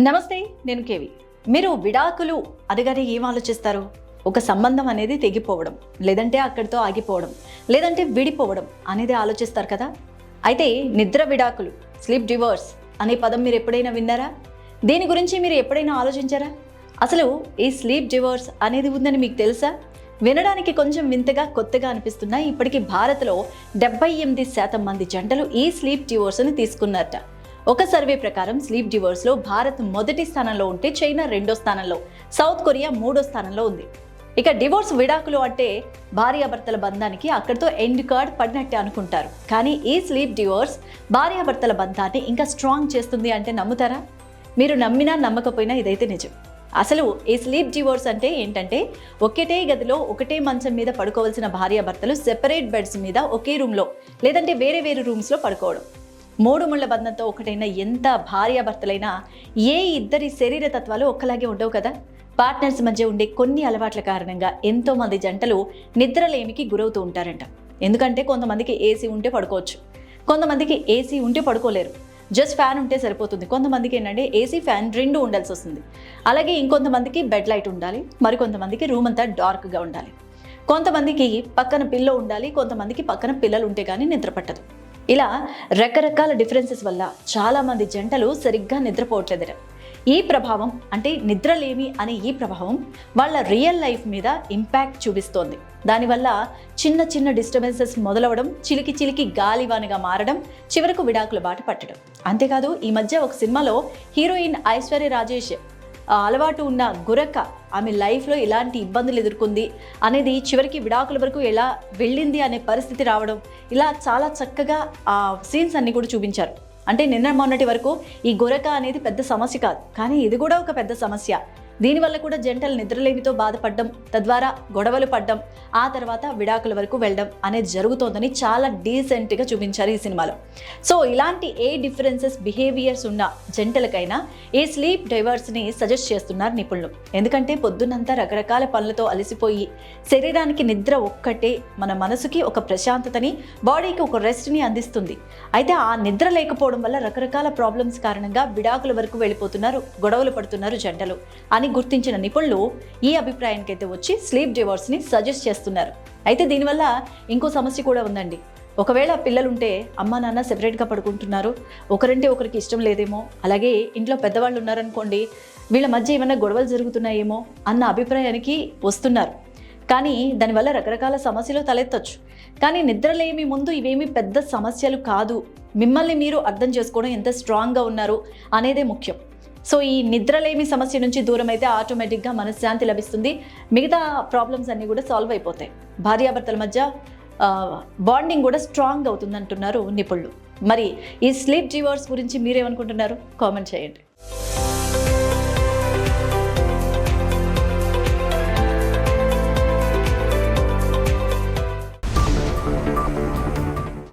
నమస్తే నేను కేవి. మీరు విడాకులు అనగానే ఏం ఆలోచిస్తారు? ఒక సంబంధం అనేది తెగిపోవడం లేదంటే అక్కడితో ఆగిపోవడం లేదంటే విడిపోవడం అనేది ఆలోచిస్తారు కదా? అయితే నిద్ర విడాకులు స్లీప్ డివోర్స్ అనే పదం మీరు ఎప్పుడైనా విన్నారా? దీని గురించి మీరు ఎప్పుడైనా ఆలోచించారా? అసలు ఈ స్లీప్ డివోర్స్ అనేది ఉందని మీకు తెలుసా? వినడానికి కొంచెం వింతగా కొత్తగా అనిపిస్తున్నా ఇప్పటికీ భారత్లో డెబ్బై ఎనిమిది శాతం మంది జంటలు ఈ స్లీప్ డివోర్స్ని తీసుకున్నారట. ఒక సర్వే ప్రకారం స్లీప్ డివోర్స్లో భారత్ మొదటి స్థానంలో ఉంటే చైనా రెండో స్థానంలో సౌత్ కొరియా మూడో స్థానంలో ఉంది. ఇక డివోర్స్ విడాకులు అంటే భార్యాభర్తల బంధానికి అక్కడితో ఎండ్ కార్డ్ పడినట్టే అనుకుంటారు. కానీ ఈ స్లీప్ డివోర్స్ భార్యాభర్తల బంధాన్ని ఇంకా స్ట్రాంగ్ చేస్తుంది అంటే నమ్ముతారా? మీరు నమ్మినా నమ్మకపోయినా ఇదైతే నిజం. అసలు ఈ స్లీప్ డివోర్స్ అంటే ఏంటంటే ఒకటే గదిలో ఒకటే మంచం మీద పడుకోవాల్సిన భార్యాభర్తలు సెపరేట్ బెడ్స్ మీద ఒకే రూమ్లో లేదంటే వేరే వేరే రూమ్స్లో పడుకోవడం. మూడు ముళ్ళ బంధంతో ఒకటైన ఎంత భార్యాభర్తలైనా ఏ ఇద్దరి శరీర తత్వాలు ఒక్కలాగే ఉండవు కదా? పార్ట్నర్స్ మధ్య ఉండే కొన్ని అలవాట్ల కారణంగా ఎంతోమంది జంటలు నిద్రలేమికి గురవుతూ ఉంటారంట. ఎందుకంటే కొంతమందికి ఏసీ ఉంటే పడుకోవచ్చు. కొంతమందికి ఏసీ ఉంటే పడుకోలేరు. జస్ట్ ఫ్యాన్ ఉంటే సరిపోతుంది. కొంతమందికి ఏంటంటే ఏసీ ఫ్యాన్ రెండు ఉండాల్సి వస్తుంది. అలాగే ఇంకొంతమందికి బెడ్ లైట్ ఉండాలి. మరికొంతమందికి రూమ్ అంతా డార్క్గా ఉండాలి. కొంతమందికి పక్కన పిల్లో ఉండాలి. కొంతమందికి పక్కన పిల్లలు ఉంటే కానీ నిద్ర పట్టదు. ఇలా రకరకాల డిఫరెన్సెస్ వల్ల చాలామంది జంటలు సరిగ్గా నిద్రపోవట్లేదట. ఈ ప్రభావం అంటే నిద్రలేమి అనే ఈ ప్రభావం వాళ్ళ రియల్ లైఫ్ మీద ఇంపాక్ట్ చూపిస్తోంది. దానివల్ల చిన్న చిన్న డిస్టర్బెన్సెస్ మొదలవడం చిలికి చిలికి గాలివానగా మారడం చివరకు విడాకుల బాట పట్టడం. అంతేకాదు ఈ మధ్య ఒక సినిమాలో హీరోయిన్ ఐశ్వర్య రాజేష్ అలవాటు ఉన్న గురక్క ఆమె లైఫ్లో ఎలాంటి ఇబ్బందులు ఎదుర్కొంది అనేది చివరికి విడాకుల వరకు ఎలా వెళ్ళింది అనే పరిస్థితి రావడం ఇలా చాలా చక్కగా ఆ సీన్స్ అన్ని కూడా చూపించారు. అంటే నిన్న మొన్నటి వరకు ఈ గొరక అనేది పెద్ద సమస్య కాదు. కానీ ఇది కూడా ఒక పెద్ద సమస్య. దీనివల్ల కూడా జంటలు నిద్రలేమితో బాధపడడం తద్వారా గొడవలు పడ్డం ఆ తర్వాత విడాకుల వరకు వెళ్ళడం అనేది జరుగుతోందని చాలా డీసెంట్గా చూపించారు ఈ సినిమాలో. సో ఇలాంటి ఏ డిఫరెన్సెస్ బిహేవియర్స్ ఉన్న జంటలకైనా ఈ స్లీప్ డైవర్స్ని సజెస్ట్ చేస్తున్నారు నిపుణులు. ఎందుకంటే పొద్దునంతా రకరకాల పనులతో అలసిపోయి శరీరానికి నిద్ర ఒక్కటే మన మనసుకి ఒక ప్రశాంతతని బాడీకి ఒక రెస్ట్ని అందిస్తుంది. అయితే ఆ నిద్ర లేకపోవడం వల్ల రకరకాల ప్రాబ్లమ్స్ కారణంగా విడాకుల వరకు వెళ్ళిపోతున్నారు గొడవలు పడుతున్నారు జంటలు. అని గుర్తించిన నిపుణులు ఈ అభిప్రాయానికి అయితే వచ్చి స్లీప్ డివోర్స్ని సజెస్ట్ చేస్తున్నారు. అయితే దీనివల్ల ఇంకో సమస్య కూడా ఉందండి. ఒకవేళ పిల్లలుంటే అమ్మ నాన్న సెపరేట్గా పడుకుంటున్నారు. ఒకరంటే ఒకరికి ఇష్టం లేదేమో అలాగే ఇంట్లో పెద్దవాళ్ళు ఉన్నారనుకోండి వీళ్ళ మధ్య ఏమైనా గొడవలు జరుగుతున్నాయేమో అన్న అభిప్రాయానికి వస్తున్నారు. కానీ దానివల్ల రకరకాల సమస్యలు తలెత్తొచ్చు. కానీ నిద్రలేమి ముందు ఇవేమి పెద్ద సమస్యలు కాదు. మిమ్మల్ని మీరు అర్థం చేసుకోవడం ఎంత స్ట్రాంగ్గా ఉన్నారు అనేదే ముఖ్యం. సో ఈ నిద్రలేమి సమస్య నుంచి దూరం అయితే ఆటోమేటిక్గా మనశ్శాంతి లభిస్తుంది. మిగతా ప్రాబ్లమ్స్ అన్నీ కూడా సాల్వ్ అయిపోతాయి. భార్యాభర్తల మధ్య బాండింగ్ కూడా స్ట్రాంగ్ అవుతుంది అంటున్నారు నిపుణులు. మరి ఈ స్లీప్ జీవర్స్ గురించి మీరేమనుకుంటున్నారు? కామెంట్ చేయండి.